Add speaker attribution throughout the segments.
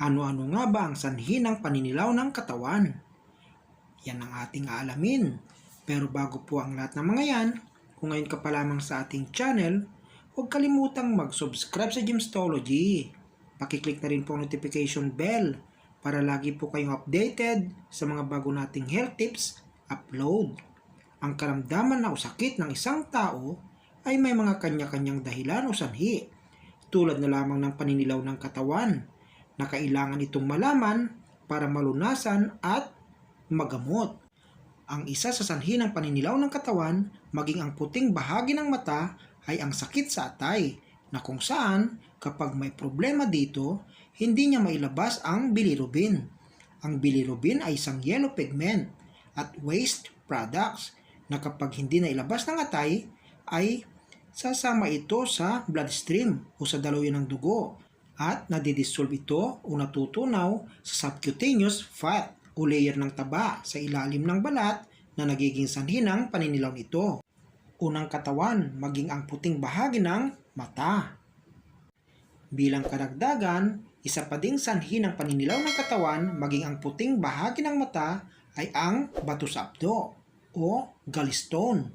Speaker 1: Ano-ano nga ba ang sanhi ng paninilaw ng katawan? Yan ang ating aalamin. Pero bago po ang lahat ng mga yan, kung ngayon ka pa lamang sa ating channel, huwag kalimutang mag-subscribe sa Gemstology. Pakiclick na rin po ang notification bell para lagi po kayong updated sa mga bago nating health tips upload. Ang karamdaman na o sakit ng isang tao ay may mga kanya-kanyang dahilan o sanhi, tulad na lamang ng paninilaw ng katawan, na kailangan itong malaman para malunasan at magamot. Ang isa sa sanhi ng paninilaw ng katawan, maging ang puting bahagi ng mata, ay ang sakit sa atay, na kung saan kapag may problema dito, hindi niya mailabas ang bilirubin. Ang bilirubin ay isang yellow pigment at waste products na kapag hindi nailabas ng atay, ay sasama ito sa bloodstream o sa daloy ng dugo at nadidissolve ito o natutunaw sa subcutaneous fat o layer ng taba sa ilalim ng balat na nagiging sanhi ng paninilaw nito. Unang katawan, maging ang puting bahagi ng mata. Bilang karagdagan, isa pa ding sanhi ng paninilaw ng katawan, maging ang puting bahagi ng mata ay ang bato sa abdo o gallstone.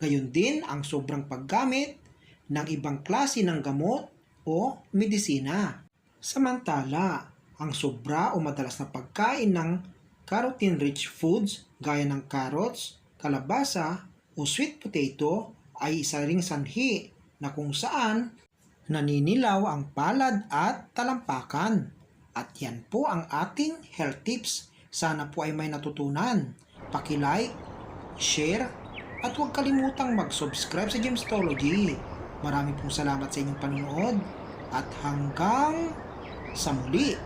Speaker 1: Gayon din ang sobrang paggamit ng ibang klase ng gamot o medisina. Samantala, ang sobra o madalas na pagkain ng carotene-rich foods gaya ng carrots, kalabasa o sweet potato ay isa ring sanhi na kung saan naninilaw ang palad at talampakan. At yan po ang ating health tips. Sana po ay may natutunan. Pakilike, share, at huwag kalimutang mag-subscribe sa Gemstology. Marami pong salamat sa inyong panonood at hanggang sa muli.